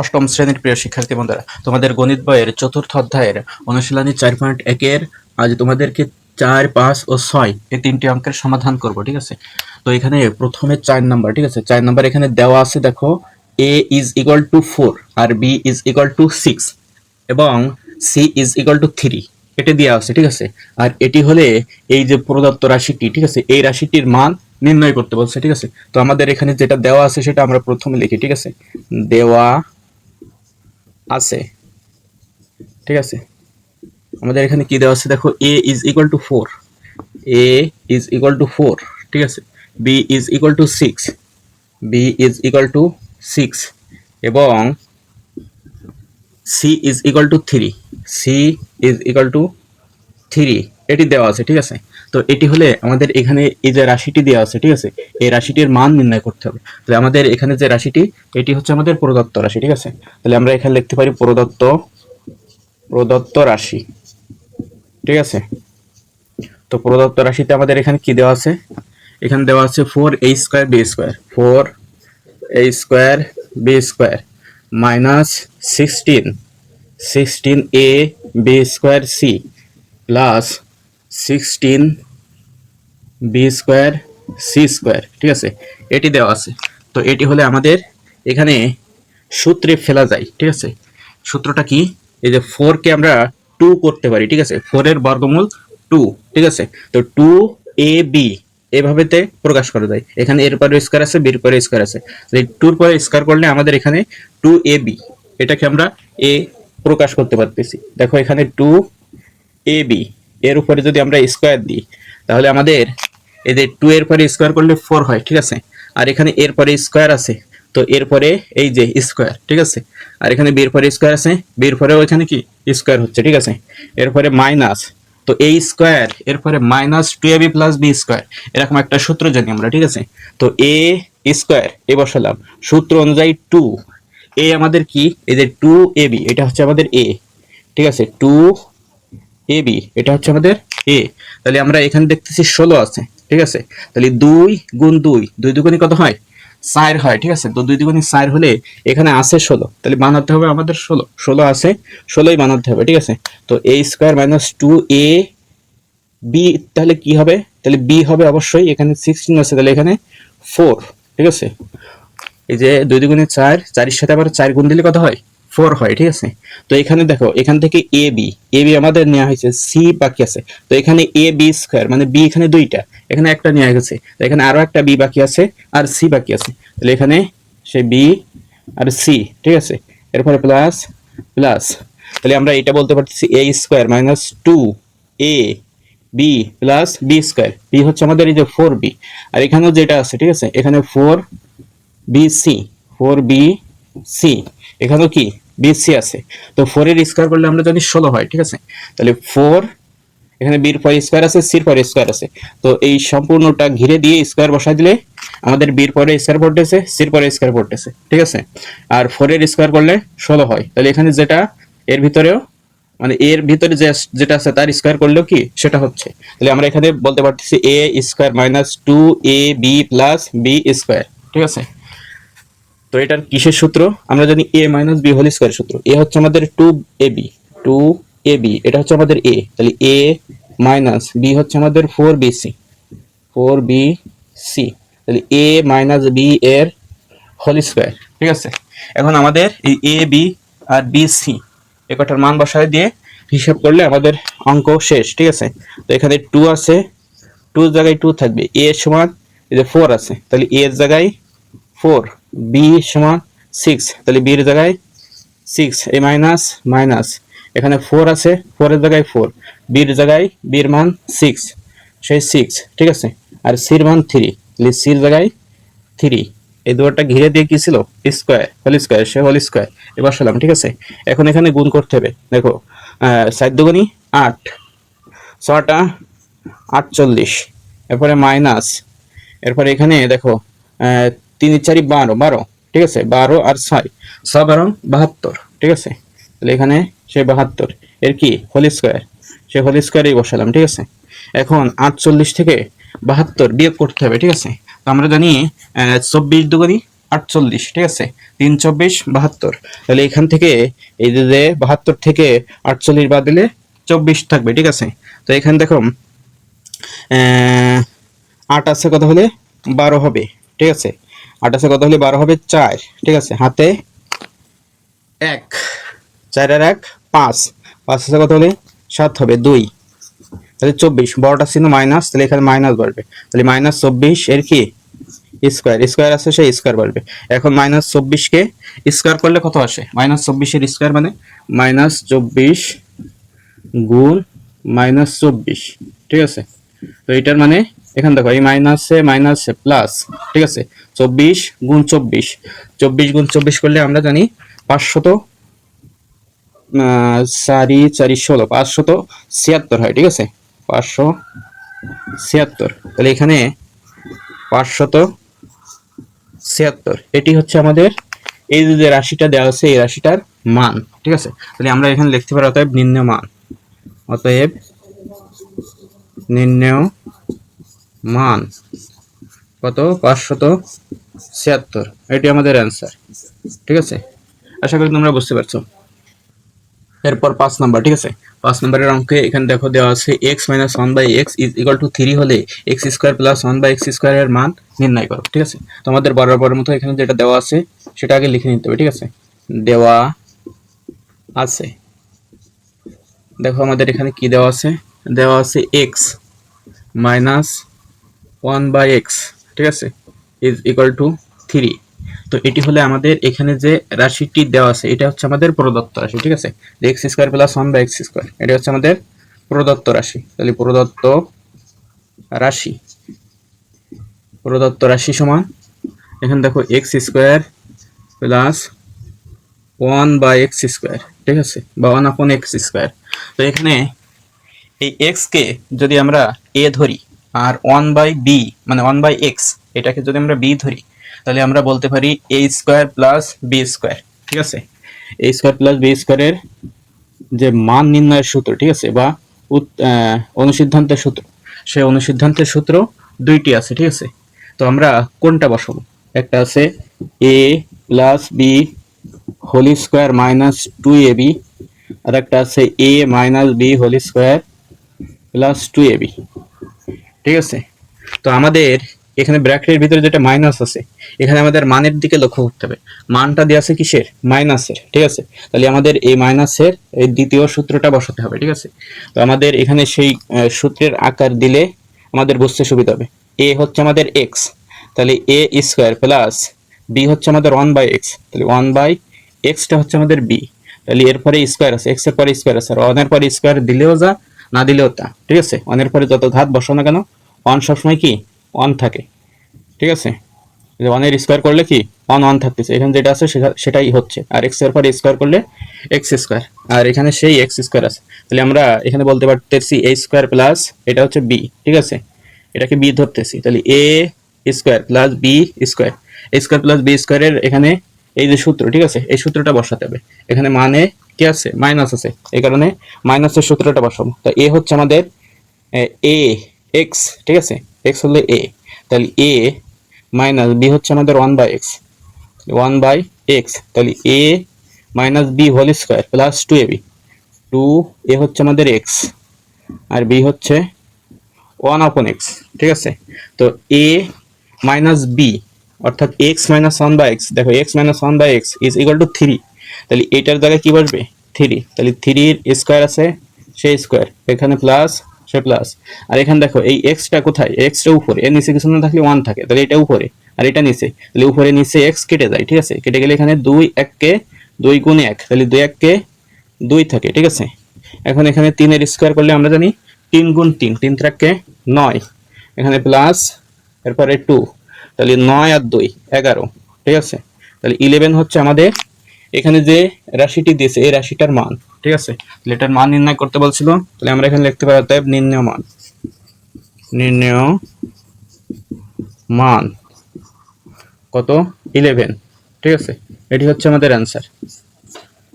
অষ্টম শ্রেণির প্রিয় শিক্ষার্থী বন্ধুরা, তোমাদের গণিত বইয়ের চতুর্থ অধ্যায়ের অনুশীলনী চার পয়েন্ট একের আজ তোমাদেরকে চার, পাঁচ ও ছয় এই তিনটি অঙ্কের সমাধান করব, ঠিক আছে? তো এখানে প্রথমে চার নাম্বার ঠিক আছে? চার নাম্বার এখানে দেওয়া আছে, দেখো A is equal to four R B is equal to six এবং C is equal to three এটা দেওয়া আছে, ঠিক আছে? আর এটি হলে এই যে প্রদত্ত রাশিটি, ঠিক আছে? এই রাশিটির মান নির্ণয় করতে বলছে, ঠিক আছে? তো আমাদের এখানে যেটা দেওয়া আছে সেটা আমরা প্রথমে লিখি, ঠিক আছে? দেওয়া আছে। ঠিক আছে? আমাদের এখানে কি দেওয়া আছে? দেখো A is equal to four A is equal to four ঠিক আছে? B is equal to six B is equal to six এবং C is equal to three C is equal to three, এটি দেওয়া আছে, ঠিক আছে? তো এটি হলে আমাদের এখানে এই যে রাশিটি দেওয়া আছে, ঠিক আছে? এই রাশিটির মান নির্ণয় করতে হবে। তাহলে আমাদের এখানে যে রাশিটি, এটি হচ্ছে আমাদের প্রদত্ত রাশি, ঠিক আছে? তাহলে আমরা এখানে লিখতে পারি প্রদত্ত প্রদত্ত রাশি, ঠিক আছে? তো প্রদত্ত রাশিতে আমাদের এখানে কি দেওয়া আছে? এখানে দেওয়া আছে four A square B square. Four A square B square minus sixteen sixteen A B square C. Plus sixteen B square C square ঠিক আছে? এটি দেওয়া আছে। তো এটি হলে আমাদের এখানে সূত্রে ফেলা যায়, ঠিক আছে? সূত্রটা কি? এই যে ফোরকে আমরা টু করতে পারি, ঠিক আছে? ফোরের বর্গমূল টু ঠিক আছে? তো টু এ বি এভাবেতে প্রকাশ করা যায়। এখানে এর পরে স্কোয়ার আছে বির পরে স্কোয়ার আছে। টুর পরে স্কোয়ার করলে আমাদের এখানে টু এ বি এটাকে আমরা এ প্রকাশ করতে পারতেছি। দেখো এখানে টু এ বি এর উপরে যদি আমরা স্কোয়ার দিই, তাহলে আমাদের এদের টু এর পরে স্কোয়ার করলে ফোর হয়, ঠিক আছে? আর এখানে এর পরে স্কোয়ার আছে, তো এরপরে এই যে স্কোয়ার ঠিক আছে? আর এখানে বির পরে স্কোয়ার আছে বির পরেও এখানে কি? স্কোয়ার হচ্ছে, ঠিক আছে? এরপরে মাইনাস তো এই স্কোয়ার এরপরে minus two A B plus B square এরকম একটা সূত্র জানি আমরা, ঠিক আছে? তো এ স্কোয়ার এ বসালাম। সূত্র অনুযায়ী টু এ আমাদের কি? এই যে টু এ বি এটা হচ্ছে আমাদের এ ঠিক আছে? টু এ বি এটা হচ্ছে আমাদের এ তাহলে আমরা এখানে দেখতেছি ষোলো আছে, ঠিক আছে? তাহলে দুই গুণ দুই দুই দুগুণি কত হয়? চার হয়, ঠিক আছে? তো দুই দুগুণি চার হলে এখানে আছে ষোলো। তাহলে বানাতে হবে আমাদের ষোলো। ষোলো আছে, ষোলোই বানাতে হবে, ঠিক আছে? তো A square minus two A B তাহলে কি হবে? তাহলে বি হবে অবশ্যই এখানে সিক্সটিন আছে, তাহলে এখানে ফোর ঠিক আছে? এই যে দুই দুগুণে চার, চারের সাথে আবার চার গুণ দিলে কত হয়? ফোর হয়, ঠিক আছে? তো এখানে দেখো, এখান থেকে এ বি এ বি আমাদের নেওয়া হয়েছে সি বাকি আছে। তো এখানে এ বি স্কোয়ার মানে বি এখানে দুইটা, এখানে একটা নেওয়া গেছে তো এখানে আরও একটা বি বাকি আছে, আর সি বাকি আছে। তাহলে এখানে সে বি আর সি ঠিক আছে? এরপরে প্লাস প্লাস তাহলে আমরা এটা বলতে পারতেছি A square minus two A B plus B square B হচ্ছে আমাদের এই যে ফোর বি আর এখানেও যেটা আছে, ঠিক আছে? এখানে four B C four B C এখানেও কি? বি সি আছে। তো ফোর এর স্কোয়ার করলে আমরা জানি ষোলো হয়, ঠিক আছে? তাহলে ফোর এখানে বির পর স্কোয়ার আছে সির পরে স্কোয়ার আছে। তো এই সম্পূর্ণটা ঘিরে দিয়ে স্কোয়ার বসাই দিলে আমাদের বির পরে স্কোয়ার পড়তেছে সির পরে স্কোয়ার পড়তেছে, ঠিক আছে? আর ফোর এর স্কোয়ার করলে ষোলো হয়। তাহলে এখানে যেটা, এর ভিতরেও মানে এর ভিতরে যে যেটা আছে তার স্কোয়ার করলেও কি, সেটা হচ্ছে। তাহলে আমরা এখানে বলতে পারতেছি A square minus two A B plus B square ঠিক আছে? তো এটার কিসের সূত্র? আমরা জানি A minus B whole square সূত্র। এ হচ্ছে আমাদের two A B two A B এটা হচ্ছে আমাদের এ তাহলে এ মাইনাস বি হচ্ছে আমাদের four B C four B C তাহলে এ মাইনাস বি এর হোল স্কোয়ার ঠিক আছে? এখন আমাদের এই এ বি আর বি সি একটার কটার মান বসায় দিয়ে হিসাব করলে আমাদের অঙ্ক শেষ। ঠিক আছে? তো এখানে টু আছে। টু জায়গায় টু থাকবে। এ সমান এই যে ফোর আছে। তাহলে এর জায়গায় ফোর বি সমান সিক্স তাহলে বির জায়গায় সিক্স এ মাইনাস মাইনাস এখানে ফোর আছে ফোরের জায়গায় ফোর বির জায়গায় বির মান সিক্স সেই সিক্স ঠিক আছে? আর সির মান থ্রি তাহলে সির জায়গায় থ্রি এই দুটোটা ঘিরে দিয়ে কি ছিল? স্কোয়ার হোল স্কোয়ার সে হোল স্কোয়ার এবার সালাম ঠিক আছে? এখন এখানে গুণ করতে হবে। দেখো সাত আট, ছটা আটচল্লিশ। এরপরে মাইনাস এরপরে এখানে দেখো তিন, চারি, বারো বারো, ঠিক আছে? বারো আর ছয়। ছ বাহাত্তর, ঠিক আছে? তাহলে এখানে সে বাহাত্তর। এর কি? Whole square. সে হোল স্কোয়ারই বসালাম, ঠিক আছে? এখন আটচল্লিশ থেকে বাহাত্তর বিয়োগ করতে হবে, ঠিক আছে? তো আমরা জানি চব্বিশ দুগুনি আটচল্লিশ, ঠিক আছে? তিন, চব্বিশ, বাহাত্তর। তাহলে এখান থেকে এই যে বাহাত্তর থেকে আটচল্লিশ বাদ দিলে চব্বিশ থাকবে, ঠিক আছে? তো এখানে দেখো আট আছে কত হলে? বারো হবে, ঠিক আছে? আছে কত হলে বারো হবে? চার। ঠিক আছে হাতে এক। চার আর এক পাঁচ। পাঁচ আছে কত হলে? সাত হবে দুই। তাহলে চব্বিশ। বড়টা ছিল মাইনাস তাহলে এখানে মাইনাস বাড়বে। তাহলে মাইনাস চব্বিশ এর কি? স্কোয়ার। স্কোয়ার আছে সেই স্কোয়ার বাড়বে। এখন মাইনাস চব্বিশকে স্কোয়ার করলে কত আসে? মাইনাস চব্বিশের স্কোয়ার মানে মাইনাস চব্বিশ গুণ মাইনাস চব্বিশ। ঠিক আছে? তো এটার মানে এখানে দেখো, এই মাইনাসে মাইনাসে প্লাস ঠিক আছে? চব্বিশ গুণ চব্বিশ চব্বিশ গুণ চব্বিশ করলে আমরা জানি পাঁচশত চারি চারি ষোলো, পাঁচশত ছিয়াত্তর হয়, ঠিক আছে? পাঁচশো ছিয়াত্তর, তাহলে এখানে পাঁচশত ছিয়াত্তর, এটি হচ্ছে আমাদের, এই যে রাশিটা দেওয়া আছে, এই রাশিটার মান, ঠিক আছে? তাহলে আমরা এখানে লিখতে পারি অতএব নির্ণয় মান, অতএব নির্ণয় মান। কত? পাঁচশত ছিয়াত্তর। এটি আমাদের অ্যান্সার ঠিক আছে? আশা করি তোমরা বুঝতে পারছ। এরপর পাঁচ নাম্বার, ঠিক আছে? পাঁচ নাম্বারের অঙ্কে এখানে দেখো দেওয়া আছে X minus one by X is equal to three হলে X square plus one by X স্কোয়ারের মান নির্ণয় করো, ঠিক আছে? তোমাদের বরাবরের মতো এখানে যেটা দেওয়া আছে, সেটা আগে লিখে নিতে হবে, ঠিক আছে? দেওয়া আছে। দেখো আমাদের এখানে কি দেওয়া আছে? দেওয়া আছে X minus one by X ঠিক আছে? ইজ ইকাল টু থ্রি তো এটি হলে আমাদের এখানে যে রাশিটি দেওয়া আছে, এটা হচ্ছে আমাদের প্রদত্ত রাশি, ঠিক আছে? X square plus one by X square এটা হচ্ছে আমাদের প্রদত্ত রাশি। তাহলে প্রদত্ত রাশি প্রদত্ত রাশি সমান, এখানে দেখো X square plus one by X square ঠিক আছে? বা ওয়ান আপন এক্স স্কোয়ার তো এখানে এই এক্স কে যদি আমরা এ ধরি আর ওয়ান বাই বি মানে ওয়ান বাই এক্স এটাকে যদি আমরা বি ধরি, তাহলে আমরা বলতে পারি A square plus B square ঠিক আছে? এ স্কোয়ার প্লাস বি স্কোয়ারের যে মান নির্ণয়ের সূত্র, ঠিক আছে? বা অনুসিদ্ধান্তের সূত্র, সেই অনুসিদ্ধান্তের সূত্র দুইটি আছে, ঠিক আছে? তো আমরা কোনটা বসাবো? একটা আছে A plus B whole square minus two A B আর একটা আছে A minus B whole square plus two A B ঠিক আছে? তো আমাদের এখানে ব্র্যাকেটের ভিতরে যেটা মাইনাস আছে, এখানে আমাদের মানের দিকে লক্ষ্য করতে হবে। মানটা দেওয়া আছে কিসের? মাইনাসের ঠিক আছে? তাহলে আমাদের এই মাইনাসের এই দ্বিতীয় সূত্রটা বসাতে হবে, ঠিক আছে? তো আমাদের এখানে সেই সূত্রের আকার দিলে আমাদের বুঝতে সুবিধা হবে। এ হচ্ছে আমাদের এক্স তাহলে এ স্কোয়ার প্লাস বি হচ্ছে আমাদের ওয়ান বাই এক্স তাহলে ওয়ান বাই এক্সটা হচ্ছে আমাদের বি তাহলে এরপরে স্কোয়ার আছে এক্সের পরে স্কোয়ার আছে, আর ওয়ানের পরে স্কোয়ার দিলেও যা, না দিলেও তা, ঠিক আছে? ওয়ানের পরে যত ঘাত বসো না কেন ওয়ান সবসময় কি? ওয়ান থাকে। ঠিক আছে? ওয়ানের স্কোয়ার করলে কি? ওয়ান ওয়ান থাকতেছে। এখানে যেটা আছে সেটা- সেটাই হচ্ছে। আর এক্সের পরে স্কোয়ার করলে এক্স স্কোয়ার আর এখানে সেই এক্স স্কোয়ার আছে। তাহলে আমরা এখানে বলতে পারতেছি এ স্কোয়ার প্লাস এটা হচ্ছে বি ঠিক আছে? এটাকে বি ধরতেছি। তাহলে A square plus B square A square plus B স্কোয়ারের এখানে এই যে সূত্র, ঠিক আছে? এই সূত্রটা বসাতে হবে। এখানে মানে কি আছে? মাইনাস আছে। এই কারণে মাইনাসের সূত্রটা বসাবো। তো এ হচ্ছে আমাদের, এ এক্স ঠিক আছে? এক্স হলে এ তাহলে এ মাইনাস বি হচ্ছে আমাদের one by X one by X তাহলে A minus B whole square plus two A B two A হচ্ছে আমাদের এক্স আর বি হচ্ছে ওয়ান আপন এক্স ঠিক আছে? তো এ মাইনাস বি অর্থাৎ X minus one by X দেখো X minus one by X is equal to three তাহলে এটার জায়গায় কি বসবে? থ্রি তাহলে থ্রির স্কোয়ার আছে, সেই স্কোয়ার এখানে প্লাস সে প্লাস আর এখানে দেখো, এই এক্সটা কোথায়? এক্সটা উপরে। এর নিচে কিছু না থাকলে ওয়ান থাকে। তাহলে এটা উপরে। আর এটা নিচে। তাহলে উপরে নিচে এক্স কেটে যায়, ঠিক আছে? কেটে গেলে এখানে দুই এককে দুই গুণ এক। তাহলে দুই এককে দুই থাকে, ঠিক আছে? এখন এখানে তিনের স্কোয়ার করলে আমরা জানি তিন গুণ তিন। তিন ত্রাককে নয়। এখানে প্লাস এরপরে টু তাহলে নয় আর দুই, এগারো। ঠিক আছে? তাহলে ইলেভেন হচ্ছে আমাদের এখানে যে রাশিটি দিয়েছে, এই রাশিটার মান, ঠিক আছে? তাহলে এটার মান নির্ণয় করতে বলছিল, তাহলে আমরা এখানে লিখতে পারি অতএব নির্ণয় মান। নির্ণয় মান কত? ইলেভেন ঠিক আছে? এটি হচ্ছে আমাদের অ্যান্সার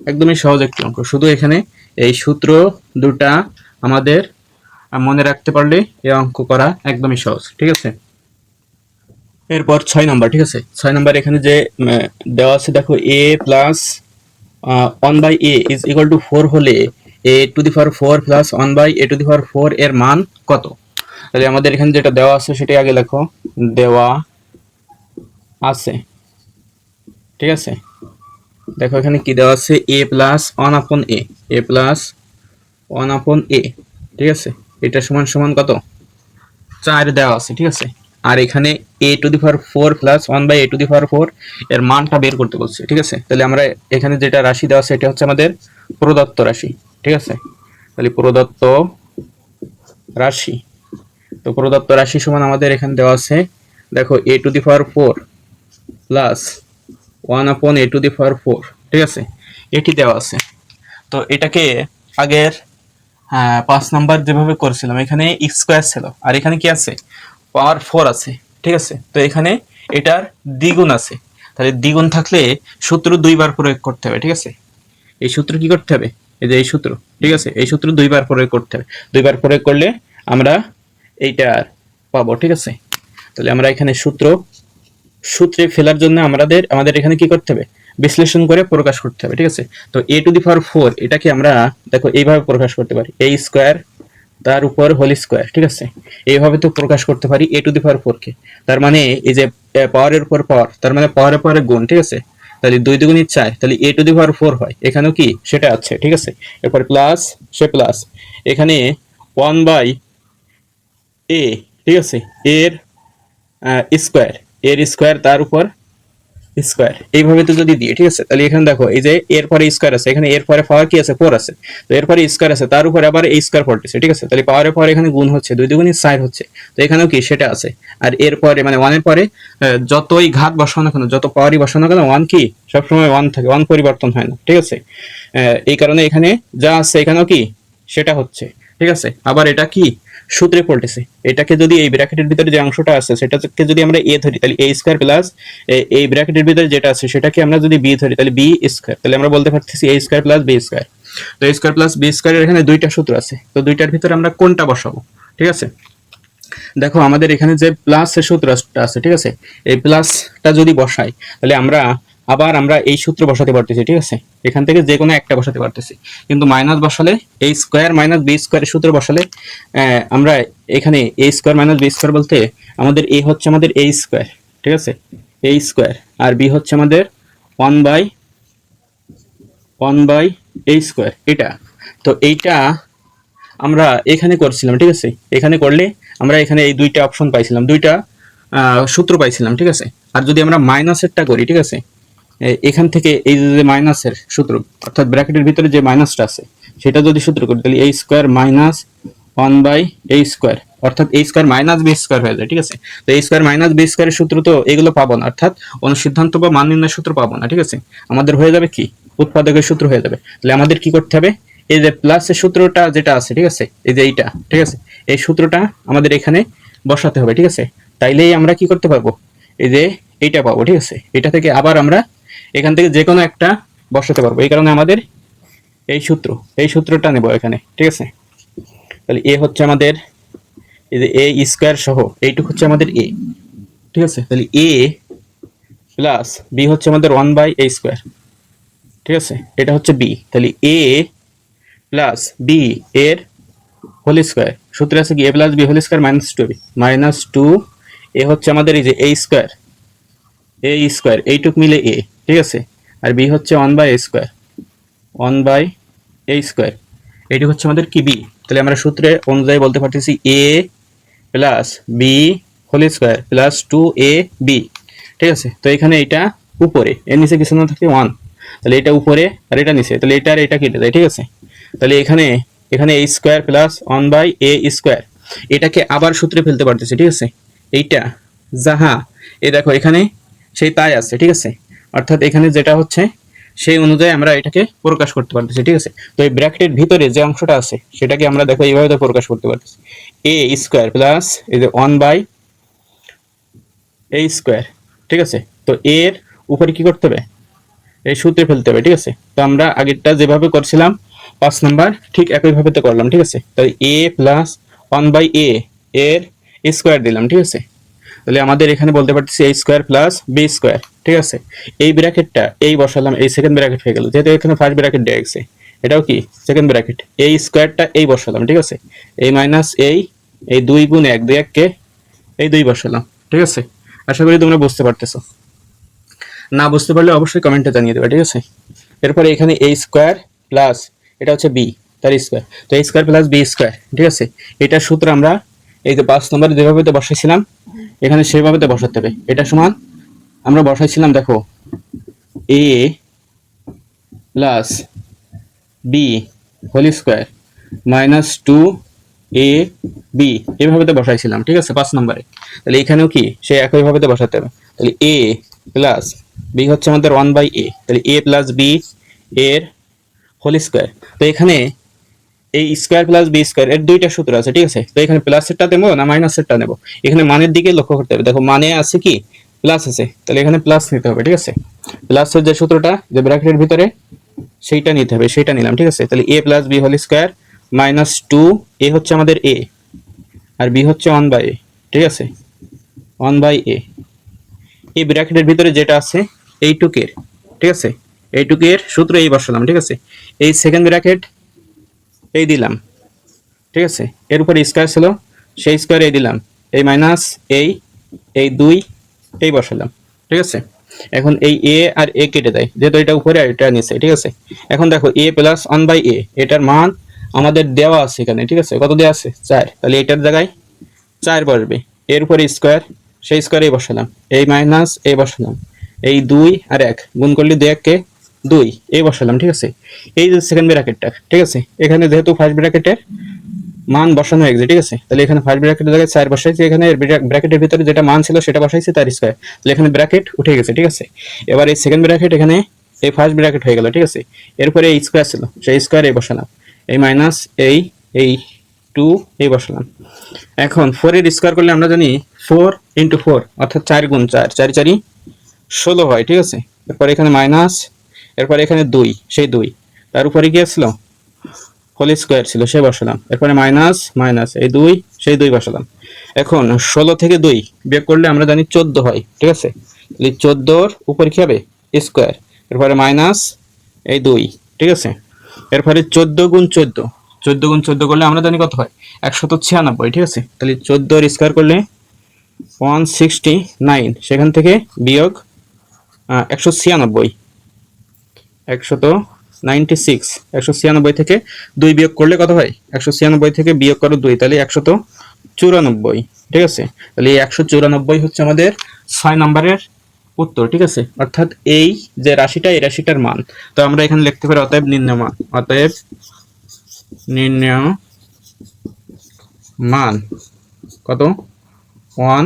একদমই সহজ একটি অঙ্ক। শুধু এখানে এই সূত্র দুটা আমাদের মনে রাখতে পারলে এই অঙ্ক করা একদমই সহজ, ঠিক আছে? এরপর ছয় নাম্বার, ঠিক আছে? ছয় নাম্বার এখানে যে দেওয়া আছে, দেখো A plus one by A is equal to four হলে A to the power four plus one by A to the power four এর মান কত? তাহলে আমাদের এখানে যেটা দেওয়া আছে, সেটাই আগে লেখো দেওয়া আছে। ঠিক আছে? দেখো এখানে কি দেওয়া আছে? A plus one upon A A plus one upon এ ঠিক আছে? এটা সমান সমান কত? চার দেওয়া আছে, ঠিক আছে? আর এখানে A to the power four plus one by A to the power four এর মানটা বের করতে বলছে ঠিক আছে? তাহলে আমরা এখানে যেটা রাশি দেওয়া আছে এটা হচ্ছে আমাদের প্রদত্ত রাশি ঠিক আছে? তাহলে প্রদত্ত রাশি। তো প্রদত্ত রাশি সমান আমাদের এখানে দেওয়া আছে দেখো A to the power four plus one upon A two the power four ঠিক আছে? এটি দেওয়া আছে। তো এটাকে আগের হ্যাঁ, পাঁচ নাম্বার যেভাবে করেছিলাম এখানে স্কোয়ার ছিল। আর এখানে কি আছে? পাওয়ার ফোর আছে, ঠিক আছে? তো এখানে এটার দ্বিগুণ আছে। তাহলে দ্বিগুণ থাকলে সূত্র দুইবার প্রয়োগ করতে হবে, ঠিক আছে? এই সূত্র কি করতে হবে? এই যে এই সূত্র, ঠিক আছে? এই সূত্র দুইবার প্রয়োগ করতে হবে। দুইবার প্রয়োগ করলে আমরা এইটার পাবো, ঠিক আছে? তাহলে আমরা এখানে সূত্র, সূত্রে ফেলার জন্য আমাদের আমাদের এখানে কি করতে হবে? বিশ্লেষণ করে প্রকাশ করতে হবে, ঠিক আছে? তো এ টু দি পাওয়ার ফোর, এটাকে আমরা, দেখো, এইভাবে প্রকাশ করতে পারি। এই স্কোয়ার তার উপর হোল স্কোয়ার, ঠিক আছে? এইভাবে তো প্রকাশ করতে পারি এ টু দি পাওয়ার ফোর কে। তার মানে এই যে পাওয়ারের উপর পাওয়ার তার মানে পাওয়ারের পরে গুণ, ঠিক আছে? তাহলে দুই দুগুণই চার, তাহলে এ টু দি পাওয়ার ফোর হয়। এখানেও কি? সেটা আছে, ঠিক আছে? এরপর প্লাস সে প্লাস এখানে ওয়ান বাই এ ঠিক আছে? এর স্কোয়ার এর স্কোয়ার তার উপর স্কোয়ার এইভাবে তো যদি দিই ঠিক আছে? তাহলে এখানে দেখো, এই যে এর পরে স্কোয়ার আছে, এখানে এর পরে পাওয়ার কি আছে? ফোর আছে। তো এর পরে স্কোয়ার আছে, তার উপরে আবার এই স্কোয়ার পড়তেছে ঠিক আছে? তাহলে পাওয়ারের পরে এখানে গুণ হচ্ছে, দুই দুগুণই সাইড হচ্ছে। তো এখানেও কি? সেটা আছে। আর এর পরে মানে ওয়ানের পরে যতই ঘাত বসানো কেন, যত পাওয়ারই বসানো কেন ওয়ান কি? সবসময় ওয়ান থাকে ওয়ান পরিবর্তন হয় না, ঠিক আছে? এই কারণে এখানে যা আছে, এখানেও কি? সেটা হচ্ছে, ঠিক আছে? আবার এটা কি? সূত্রে পড়তেছে। এটাকে যদি এই ব্র্যাকেটের ভিতরে যে অংশটা আছে, সেটাকে যদি আমরা এ ধরি, তাহলে এ স্কোয়ার প্লাস এই ব্র্যাকেটের ভিতরে যেটা আছে, সেটাকে আমরা যদি বি ধরি, তাহলে বি স্কোয়ার। তাহলে আমরা বলতে পারতেছি A square plus B square. তো এ স্কোয়ার প্লাস বি স্কোয়ারের এখানে দুইটা সূত্র আছে। তো দুইটার ভিতরে আমরা কোনটা বসাবো? ঠিক আছে? দেখো, আমাদের এখানে যে প্লাস সূত্রটা আছে, ঠিক আছে? এই প্লাসটা যদি বসাই, তাহলে আমরা আবার আমরা এই সূত্র বসাতে পারতেছি, ঠিক আছে? এখান থেকে যে কোনো একটা বসাতে পারতেছি। কিন্তু মাইনাস বসালে, এই স্কোয়ার মাইনাস বি স্কোয়ারের সূত্র বসালে আমরা এখানে A square minus B square বলতে আমাদের এ হচ্ছে আমাদের এ স্কোয়ার ঠিক আছে? এ স্কোয়ার আর বি হচ্ছে আমাদের one by one by A square এটা। তো এইটা আমরা এখানে করছিলাম, ঠিক আছে? এখানে করলে আমরা এখানে এই দুইটা অপশন পাইছিলাম, দুইটা সূত্র পাইছিলাম, ঠিক আছে? আর যদি আমরা মাইনাসেরটা করি, ঠিক আছে? এখান থেকে এই যে মাইনাসের সূত্র, অর্থাৎ ব্র্যাকেটের ভিতরে যে মাইনাসটা আছে, সেটা যদি সূত্র করি, তাহলে এই স্কোয়ার মাইনাস ওয়ান বাই এই স্কোয়ার অর্থাৎ এই স্কোয়ার মাইনাস বি স্কোয়ার হয়ে যায়, ঠিক আছে? তো এই স্কোয়ার মাইনাস বি স্কোয়ারের সূত্র তো এগুলো পাবো না, অর্থাৎ অনুসিদ্ধান্ত বা মান নির্ণয়ের সূত্র পাবো না, ঠিক আছে? আমাদের হয়ে যাবে কি? উৎপাদকের সূত্র হয়ে যাবে। তাহলে আমাদের কি করতে হবে? এই যে প্লাসের সূত্রটা যেটা আছে, ঠিক আছে? এই যে এইটা, ঠিক আছে? এই সূত্রটা আমাদের এখানে বসাতে হবে, ঠিক আছে? তাইলেই আমরা কি করতে পারব? এই যে এইটা পাবো, ঠিক আছে? এটা থেকে আবার আমরা এখান থেকে যে কোনো একটা বসাতে পারব। এই কারণে আমাদের এই সূত্র, এই সূত্রটা নেব এখানে, ঠিক আছে? তাহলে এ হচ্ছে আমাদের এই যে এ স্কোয়ার সহ, এইটুক হচ্ছে আমাদের এ, ঠিক আছে? তাহলে এ প্লাস বি হচ্ছে আমাদের ওয়ান বাই এ স্কোয়ার, ঠিক আছে? এটা হচ্ছে বি। তাহলে এ প্লাস বি এর হোল স্কোয়ার, সূত্রে আছে কি? A plus B whole square minus two B, minus two A হচ্ছে আমাদের এই যে এ স্কোয়ার এ স্কোয়ার, এইটুক মিলে এ। ঠিক আছে? আর বি হচ্ছে one by A square one by A square এইটুক হচ্ছে আমাদের কি বি তাহলে আমরা সূত্রে অনুযায়ী বলতে পারতেছি A plus B whole square plus two A B ঠিক আছে? তো এখানে এটা উপরে। এর নিচে কিছু না থাকে ওয়ান তাহলে এটা উপরে আর এটা নিচে। তাহলে এটা আর এটা কেটে যায় ঠিক আছে? তাহলে এখানে এখানে A square plus one by A square এটাকে আবার সূত্রে ফেলতে পারতেছি, ঠিক আছে? এইটা, যাহা, এ দেখো এখানে সেই তাই আছে, ঠিক আছে? অর্থাৎ এখানে যেটা হচ্ছে, সেই অনুযায়ী আমরা এটাকে প্রকাশ করতে পারতেছি, ঠিক আছে? তো এই ব্র্যাকেটের ভিতরে যে অংশটা আছে, সেটাকে আমরা দেখো এইভাবে তো প্রকাশ করতে পারতেছি। এ স্কোয়ার প্লাস এই যে ওয়ান বাই এ স্কোয়ার, ঠিক আছে? তো এর উপরে কি করতে হবে? এই সূত্রে ফেলতে হবে, ঠিক আছে? তো আমরা আগেরটা যেভাবে করছিলাম, পাঁচ নাম্বার, ঠিক একইভাবে তো করলাম, ঠিক আছে? তাই A plus one by A এর স্কোয়ার দিলাম, ঠিক আছে? তাহলে আমাদের এখানে বলতে পারতেছি এই স্কোয়ার প্লাস বি স্কোয়ার ঠিক আছে? এই ব্র্যাকেটটা এই বসালাম, এই সেকেন্ড ব্র্যাকেট হয়ে গেল। যেহেতু এখানে ফার্স্ট ব্র্যাকেট দেওয়া গেছে এটাও কি? সেকেন্ড ব্র্যাকেট এই স্কোয়ারটা এই বসালাম, ঠিক আছে? এই মাইনাস এই এই দুই গুণ এক, দুই এককে এই দুই বসালাম, ঠিক আছে? আশা করি তোমরা বুঝতে পারতেছো। না বুঝতে পারলে অবশ্যই কমেন্টে জানিয়ে দেবে, ঠিক আছে? এরপরে এখানে এই স্কোয়ার প্লাস এটা হচ্ছে বি তার স্কোয়ার তো এই স্কোয়ার প্লাস বি স্কোয়ার ঠিক আছে? এটার সূত্র আমরা এই যে পাঁচ নম্বরে যেভাবে তো বসাইছিলাম এখানে সেভাবে তো বসাতে হবে। এটা সমান, আমরা বসাইছিলাম, দেখো A plus B whole square minus two A B এভাবে তো বসাইছিলাম, ঠিক আছে, পাঁচ নম্বরে। তাহলে এখানেও কি? সে একইভাবে তো বসাতে হবে। তাহলে এ প্লাস বি হচ্ছে আমাদের ওয়ান বাই এ তাহলে এ প্লাস বি এর হোল স্কোয়ার তো এখানে এই স্কোয়ার প্লাস বি স্কোয়ার এর দুইটা সূত্র আছে, ঠিক আছে? তো এখানে প্লাসেরটা দেবো না মাইনাসেরটা নেব? এখানে মানের দিকে লক্ষ্য করতে হবে। দেখো মানে আছে কি? প্লাস আছে। তাহলে এখানে প্লাস নিতে হবে, ঠিক আছে? প্লাসের যে সূত্রটা, যে ব্র্যাকেটের ভিতরে, সেইটা নিতে হবে, সেইটা নিলাম, ঠিক আছে? তাহলে A plus B whole square minus two A হচ্ছে আমাদের এ আর বি হচ্ছে ওয়ান বাই এ ঠিক আছে? ওয়ান বাই এ এই ব্র্যাকেটের ভিতরে যেটা আছে, এইটুকের, ঠিক আছে? এইটুকের সূত্র এই বসালাম, ঠিক আছে? এই সেকেন্ড ব্র্যাকেট এই দিলাম। ঠিক আছে? এর উপরে স্কোয়ার ছিল, সেই স্কোয়ার এই দিলাম। এই মাইনাস এই এই দুই, এই বসালাম। ঠিক আছে? এখন এই এ আর এ কেটে দেয়। যেহেতু এটা উপরে আর এটা নিচে, ঠিক আছে? এখন দেখো A plus one by A এটার মান আমাদের দেওয়া আছে এখানে, ঠিক আছে? কত দেওয়া আছে? চার। তাহলে এটার জায়গায় চার বসবে। এর উপরে স্কোয়ার সেই স্কোয়ার বসালাম। এই মাইনাস এই বসালাম। এই দুই আর এক। গুণ করলে দুই এককে দুই, এই বসালাম, ঠিক আছে? এই যে সেকেন্ড ব্র্যাকেটটা ঠিক আছে? এখানে যেহেতু ফার্স্ট ব্র্যাকেটের মান বসানো হয়ে গেছে, ঠিক আছে? তাহলে এখানে ফার্স্ট ব্র্যাকেটের জায়গায় চার বসাইছি, এখানে ব্র্যাকেটের ভিতরে যেটা মান ছিল সেটা বসাইছি, তার স্কোয়ার তাহলে এখানে ব্র্যাকেট উঠে গেছে, ঠিক আছে? এবার এই সেকেন্ড ব্র্যাকেট এখানে এই ফার্স্ট ব্র্যাকেট হয়ে গেল, ঠিক আছে? এরপরে এই স্কোয়ার ছিল, সেই স্কোয়ার এই বসালাম। এই মাইনাস এই এই টু এই বসালাম। এখন ফোর এর স্কোয়ার করলে আমরা জানি ফোর ইন্টু ফোর অর্থাৎ চার গুণ চার, চারি চারি ষোলো হয়, ঠিক আছে? এরপর এখানে মাইনাস এরপর এখানে দুই, সেই দুই। তার উপরে কি আসলো? হোল স্কোয়ার ছিল, সে বসালাম। এরপরে মাইনাস মাইনাস, এই দুই, সেই দুই বসালাম। এখন ষোলো থেকে দুই বিয়োগ করলে আমরা জানি চোদ্দ হয়, ঠিক আছে? তাহলে চোদ্দোর উপর কি হবে? স্কোয়ার। এরপরে মাইনাস, এই দুই, ঠিক আছে? এরপরে চোদ্দ গুণ চোদ্দ। চোদ্দ গুণ চোদ্দ করলে আমরা জানি কত হয়? একশত ছিয়ানব্বই, ঠিক আছে? তাহলে চোদ্দোর স্কোয়ার করলে ওয়ান সিক্সটি নাইন সেখান থেকে বিয়োগ একশো ছিয়ানব্বই। একশত নাইনটি সিক্স, একশো ছিয়ানব্বই থেকে দুই বিয়োগ করলে কত হয়? একশো ছিয়ানব্বই থেকে বিয়োগ করো দুই, তাহলে একশত চুরানব্বই, ঠিক আছে? তাহলে এই একশো চুরানব্বই হচ্ছে আমাদের ছয় নম্বরের উত্তর, ঠিক আছে? অর্থাৎ এই যে রাশিটা, এই রাশিটার মান। তো আমরা এখানে লিখতে পারি অতএব নির্ণয় মান, অতএব নির্ণয় মান কত? ওয়ান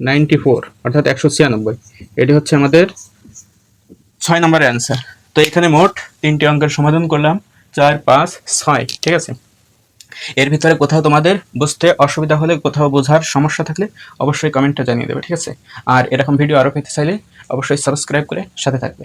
নাইনটি ফোর, অর্থাৎ একশো ছিয়ানব্বই। এটি হচ্ছে আমাদের ছয় নম্বরের অ্যান্সার তো এখানে মোট তিনটি অঙ্কের সমাধান করলাম, চার, পাঁচ, ছয়, ঠিক আছে? এর ভিতরে কোথাও তোমাদের বুঝতে অসুবিধা হলে কোথাও বোঝার সমস্যা থাকলে অবশ্যই কমেন্টটা জানিয়ে দেবে, ঠিক আছে? আর এরকম ভিডিও আরও পেতে চাইলে অবশ্যই সাবস্ক্রাইব করে সাথে থাকবে।